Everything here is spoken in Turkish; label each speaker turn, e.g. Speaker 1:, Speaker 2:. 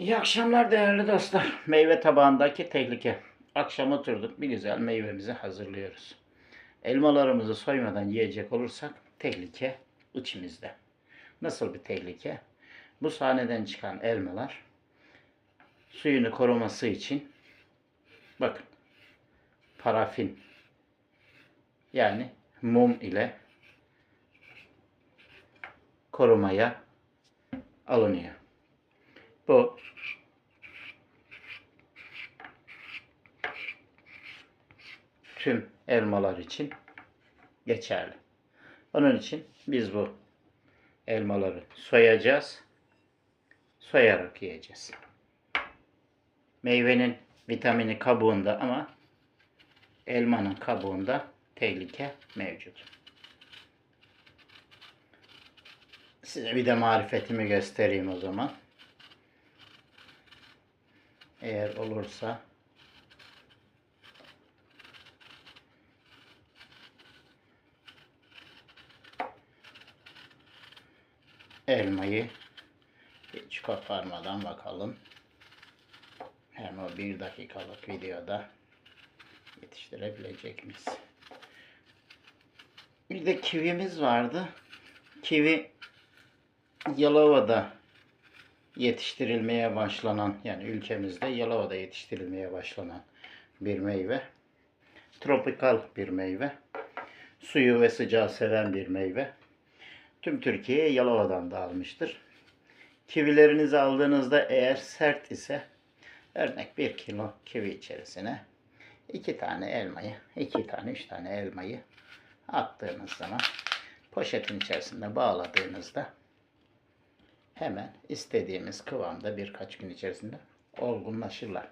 Speaker 1: İyi akşamlar değerli dostlar. Meyve tabağındaki tehlike. Akşam oturduk bir güzel meyvemizi hazırlıyoruz. Elmalarımızı soymadan yiyecek olursak tehlike içimizde. Nasıl bir tehlike? Bu sahneden çıkan elmalar suyunu koruması için bakın parafin yani mum ile korumaya alınıyor. Bu tüm elmalar için geçerli. Onun için biz bu elmaları soyacağız. Soyarak yiyeceğiz. Meyvenin vitamini kabuğunda ama elmanın kabuğunda tehlike mevcut. Size bir de marifetimi göstereyim o zaman. Eğer olursa elmayı hiç koparmadan bakalım. Hem o bir dakikalık videoda yetiştirebilecek miyiz? Bir de kivimiz vardı. Kivi Yalova'da yetiştirilmeye başlanan yani ülkemizde Yalova'da yetiştirilmeye başlanan bir meyve. Tropikal bir meyve. Suyu ve sıcağı seven bir meyve. Tüm Türkiye Yalova'dan da almıştır. Kivilerinizi aldığınızda eğer sert ise örnek 1 kilo kivi içerisine 2 tane elmayı, 2 tane 3 tane elmayı attığınız zaman poşetin içerisinde bağladığınızda hemen istediğimiz kıvamda birkaç gün içerisinde olgunlaşırlar.